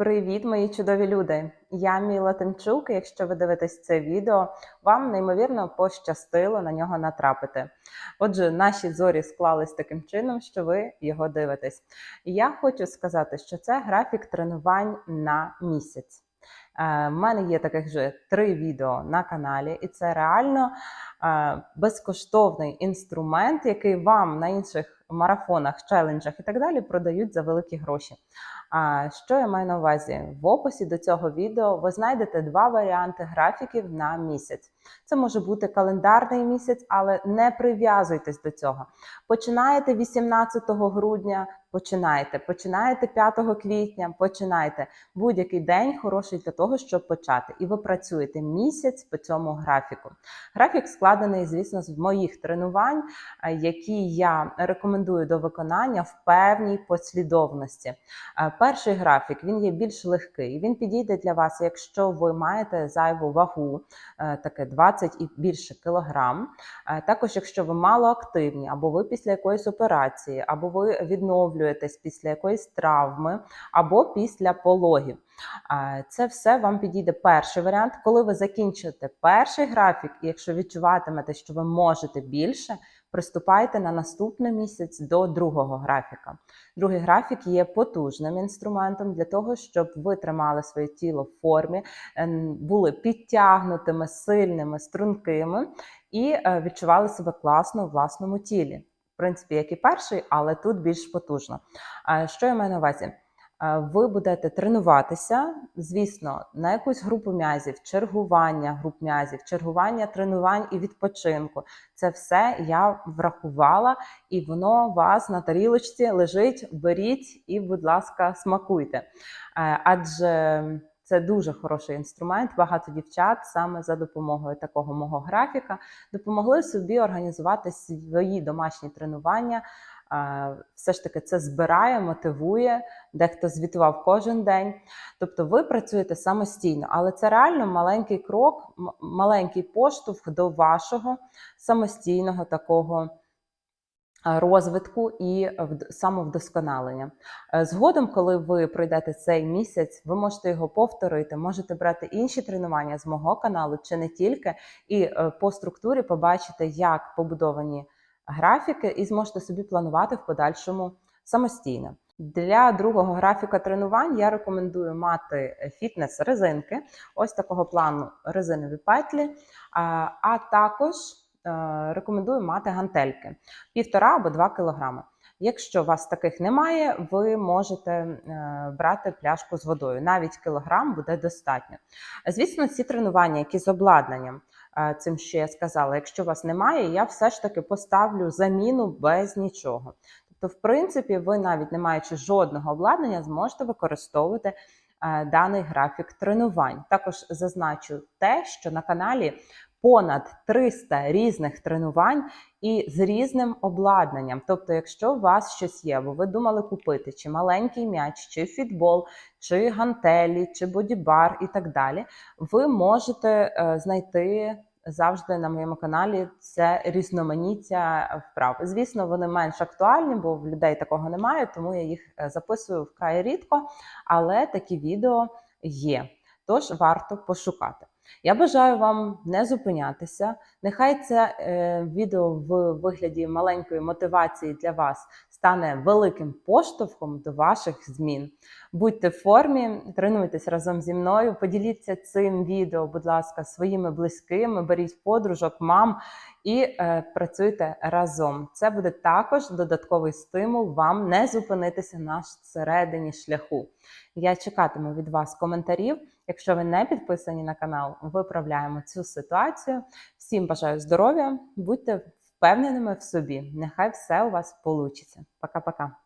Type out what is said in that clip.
Привіт, мої чудові люди! Я Міла Тимчук. Якщо ви дивитесь це відео, вам неймовірно пощастило на нього натрапити. Отже, наші зорі склались таким чином, що ви його дивитесь. Я хочу сказати, що це графік тренувань на місяць. У мене є таких вже три відео на каналі, і це реально е, безкоштовний інструмент, який вам на інших марафонах, челенджах і так далі продають за великі гроші. А що я маю на увазі? В описі до цього відео ви знайдете два варіанти графіків на місяць. Це може бути календарний місяць, але не прив'язуйтесь до цього. Починаєте 18 грудня, починайте. Починаєте 5 квітня, починайте. Будь-який день хороший для того, щоб почати. І ви працюєте місяць по цьому графіку. Графік складений, звісно, з моїх тренувань, е, які я рекомендую до виконання в певній послідовності. Е, Перший графік він є більш легкий. Він підійде для вас, якщо ви маєте зайву вагу, е, таке 20 і більше кілограм. Також, якщо ви малоактивні, або ви після якоїсь операції, або ви відновлюєтесь після якоїсь травми, або після пологів. Е, Це все вам підійде перший варіант. Коли ви закінчите перший графік, і якщо відчуватимете, що ви можете більше, приступайте на наступний місяць до другого графіка. Другий графік є потужним інструментом для того, щоб ви тримали своє тіло в формі, ем, були підтягнутими, сильними, стрункими і е, відчували себе класно у власному тілі. В принципі, як і перший, але тут більш потужно. Е, Що я маю на увазі? Е, Ви будете тренуватися, звісно, на якусь групу м'язів, чергування груп м'язів, чергування тренувань і відпочинку. Це все я врахувала, і воно у вас на тарілочці лежить. Беріть і, будь ласка, смакуйте. Е, Адже це дуже хороший інструмент. Багато дівчат саме за допомогою такого мого графіка допомогли собі організувати свої домашні тренування. Все ж таки це збирає, мотивує. Дехто звітував кожен день. Тобто ви працюєте самостійно, але це реально маленький крок, маленький поштовх до вашого самостійного такого розвитку і вд- самовдосконалення. Е, Згодом, коли ви пройдете цей місяць, ви можете його повторити, можете брати інші тренування з мого каналу чи не тільки, і е, по структурі побачите, як побудовані графіки, і зможете собі планувати в подальшому самостійно. Для другого графіка тренувань я рекомендую мати фітнес-резинки, ось такого плану резинові петлі, а, також е, рекомендую мати гантельки півтора або два кілограми. Якщо у вас таких немає, ви можете е, брати пляшку з водою. Навіть кілограм буде достатньо. Звісно, ці тренування, які з обладнанням, цим що я сказала, якщо вас немає, я все ж таки поставлю заміну без нічого. Тобто, в принципі, ви навіть не маючи жодного обладнання, зможете використовувати е, даний графік тренувань. Також зазначу те, що на каналі понад 300 різних тренувань і з різним обладнанням. Тобто, якщо у вас щось є, бо ви думали купити чи маленький м'яч, чи фітбол, чи гантелі, чи бодібар і так далі, ви можете е, знайти. Завжди на моєму каналі це різноманіття вправ. Звісно, вони менш актуальні, бо в людей такого немає, тому я їх е, записую вкрай рідко, але такі відео є. Тож варто пошукати. Я бажаю вам не зупинятися. Нехай це е, відео в вигляді маленької мотивації для вас стане великим поштовхом до ваших змін. Будьте в формі, тренуйтесь разом зі мною. Поділіться цим відео, будь ласка, своїми близькими, беріть подружок, мам і е, працюйте разом. Це буде також додатковий стимул вам не зупинитися на середині шляху. Я чекатиму від вас коментарів. Якщо ви не підписані на канал, виправляємо цю ситуацію. Всім бажаю здоров'я, будьте впевненими в собі. Нехай все у вас вийде. Пока-пока.